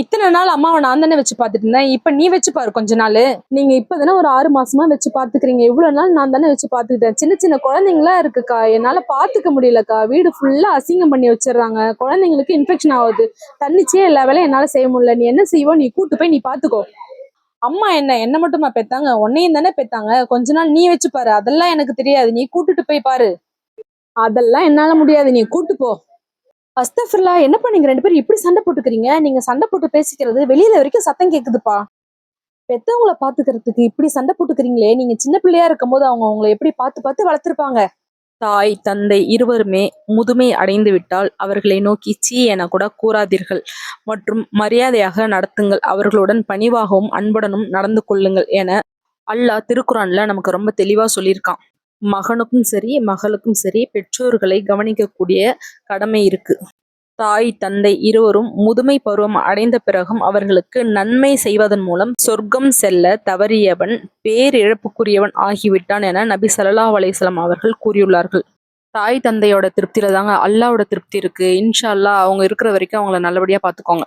இத்தனை நாள் அம்மாவை நான் தானே வச்சு பார்த்துட்டு இருந்தேன். இப்போ நீ வச்சு பாரு கொஞ்ச நாள். நீங்க இப்பதானே ஒரு ஆறு மாசமா வச்சு பாத்துக்கிறீங்க இவ்வளவு நாள் நான் தானே வச்சு பாத்துக்கிட்டேன் சின்ன சின்ன குழந்தைங்களா இருக்குக்கா. என்னால பாத்துக்க முடியலக்கா. வீடு ஃபுல்லா அசிங்கம் பண்ணி வச்சிடுறாங்க. குழந்தைங்களுக்கு இன்ஃபெக்ஷன் ஆகுது. தன்னிச்சே எல்லா வேலையும் என்னால செய்ய முடியல. நீ என்ன செய்வோ நீ கூட்டு போய் நீ பாத்துக்கோ அம்மா என்ன என்ன மட்டுமா பெத்தாங்க? உன்னையும் தானே பெத்தாங்க. கொஞ்ச நாள் நீ வச்சு பாரு. அதெல்லாம் எனக்கு தெரியாது. நீ கூட்டிட்டு போய் பாரு. அதெல்லாம் என்னால முடியாது. நீ கூட்டு போ. அஸ்தஃபிர்லா என்னப்பா நீங்க ரெண்டு பேரும் இப்படி சண்டை போட்டுக்கிறீங்க. நீங்க சண்டை போட்டு பேசிக்கிறது வெளியில வரைக்கும் சத்தம் கேக்குதுப்பா. பெத்தவங்கள பாத்துக்கிறதுக்கு இப்படி சண்டை போட்டுக்கிறீங்களே. நீங்க சின்ன பிள்ளையா இருக்கும்போது அவங்க உங்களை எப்படி பார்த்து பார்த்து வளர்த்துருப்பாங்க? தாய் தந்தை இருவருமே முதுமை அடைந்து விட்டால் அவர்களை நோக்கி சீ என கூட கூறாதீர்கள். மற்றும் மரியாதையாக நடத்துங்கள். அவர்களுடன் பணிவாகவும் அன்புடனும் நடந்து கொள்ளுங்கள் என அல்லாஹ் திருக்குறான்ல நமக்கு ரொம்ப தெளிவா சொல்லியிருக்கான். மகனுக்கும் சரி மகளுக்கும் சரி பெற்றோர்களை கவனிக்கக்கூடிய கடமை இருக்கு. தாய் தந்தை இருவரும் முதுமை பருவம் அடைந்த பிறகும் அவர்களுக்கு நன்மை செய்வதன் மூலம் சொர்க்கம் செல்ல தவறியவன் பேரிழப்புக்குரியவன் ஆகிவிட்டான் என நபி சல்லா அலைஹி அவர்கள் கூறியுள்ளார்கள். தாய் தந்தையோட திருப்தியில தாங்க அல்லாவோட திருப்தி இருக்கு. இன்ஷா அல்லாஹ் அவங்க இருக்கிற வரைக்கும் அவங்கள நல்லபடியா பாத்துக்கோங்க.